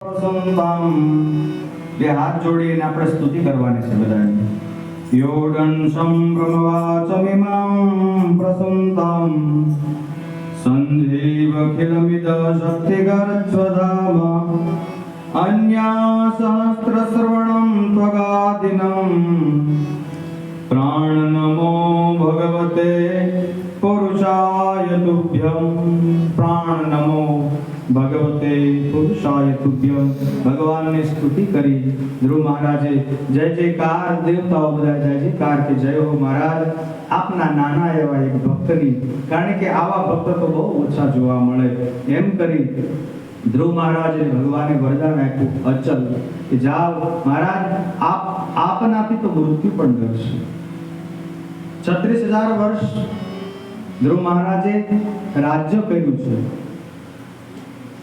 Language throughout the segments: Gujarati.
પ્રસંતામ બે હાથ જોડીને આપણે સ્તુતિ કરવાની છે બધાની યોડન સંભ્રમવાચમિમાં પ્રસંતામ સંજીવખિલમિદ શક્તિગરસ્વધામ અન્યા સહસ્રશ્રવણં ત્વગાદિનમ પ્રાણ નમો ભગવતે પુરુષાય તુભ્ય ભગવાનની સ્તુતિ કરી ધ્રુવ મહારાજે જય જયકાર દેવતાઓ બધા જય જયકાર કે જય હો મહારાજ આપના નાના એવા એક ભક્તની કારણ કે આવા ભક્ત તો બહુ ઓછા જોવા મળે એમ કરી ધ્રુવ મહારાજે ભગવાને વરદાન આપ્યું અચલ કે જાઓ મહારાજ આપ આપનાથી તો મૃત્યુ પણ ડરશે છત્રીસ હજાર વર્ષ ધ્રુવ મહારાજે રાજ્ય કર્યું છે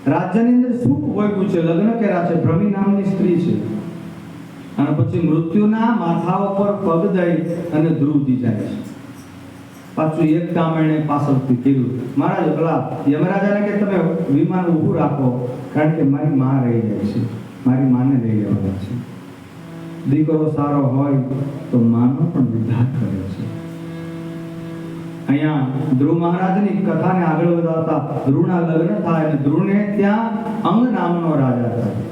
રાજ્યની અંદર સુખ ભોગવ્યું છે? લગ્ન કર્યા છે. ભ્રમી નામની સ્ત્રી છે. અને પછી મૃત્યુના માથા ઉપર પગ દઈ અને ધ્રુવજી જાય છે. પાછું એક કામ એણે પાછળથી કર્યું મહારાજ પેલા યમરાજાને કે તમે વિમાન ઊભું રાખો, કારણ કે મારી માં રહી જાય છે. મારી માને લઈ જવાના છે. દીકરો સારો હોય તો માનો પણ વિધાન કરે અહીંયા ધ્રુવ મહારાજની કથાને આગળ વધારતા ધ્રુવના લગ્ન થાય અને ધ્રુવને ત્યાં અંગ નામનો રાજા થાય.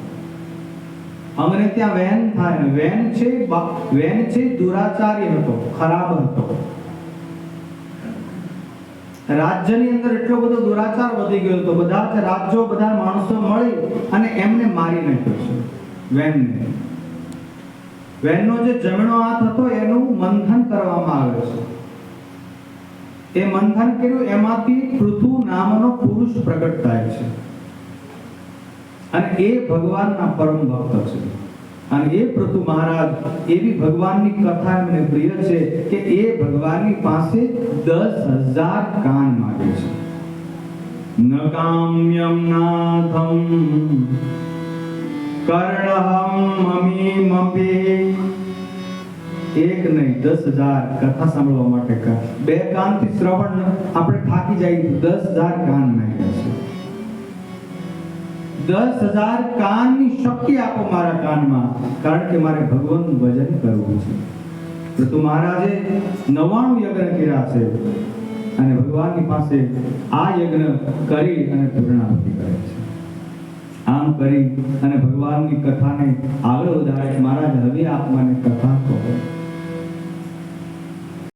અંગને ત્યાં વેન થાય ને વેન છે વેન છે દુરાચારી હતો, ખરાબ હતો. રાજ્યની અંદર એટલો બધો દુરાચાર વધી ગયો હતો, બધા જ રાજ્યો, બધા માણસો મળી અને એમને મારી નાખ્યો છે, વેનને. વેનનો જે જમણો હાથ હતો, એનું મંથન કરવામાં આવે છે. એ મંથન કર્યું, એમાંથી પૃથુ નામનો પુરુષ પ્રગટ થાય છે. અને એ ભગવાનના પરમ ભક્ત છે. અને એ પૃથુ મહારાજ, એવી ભગવાનની કથા એમને પ્રિય છે કે એ ભગવાનની પાસે દસ હજાર કાન માગે છે. ન કામ્યમ નાથમ, કર્ણહમ અમીમપી એક નહીં, દસ હજાર કથા સાંભળવા માટે કા બે કાનથી શ્રવણ આપણે થાકી જાય દસ હજાર કાન નાખ્યા છે. દસ હજાર કાનની શક્તિ આપો મારા કાનમાં, કારણ કે મારે ભગવાનનું ભજન કરવું છે. પ્રભુ મહારાજે નવાણું યજ્ઞ કર્યા છે અને ભગવાનની પાસે આ યજ્ઞ કરી અને પૂર્ણાહુતિ કરે છે. આમ કરી અને ભગવાનની કથાને આગળ વધારે, મહારાજ હવે આપ મને કથા કહો.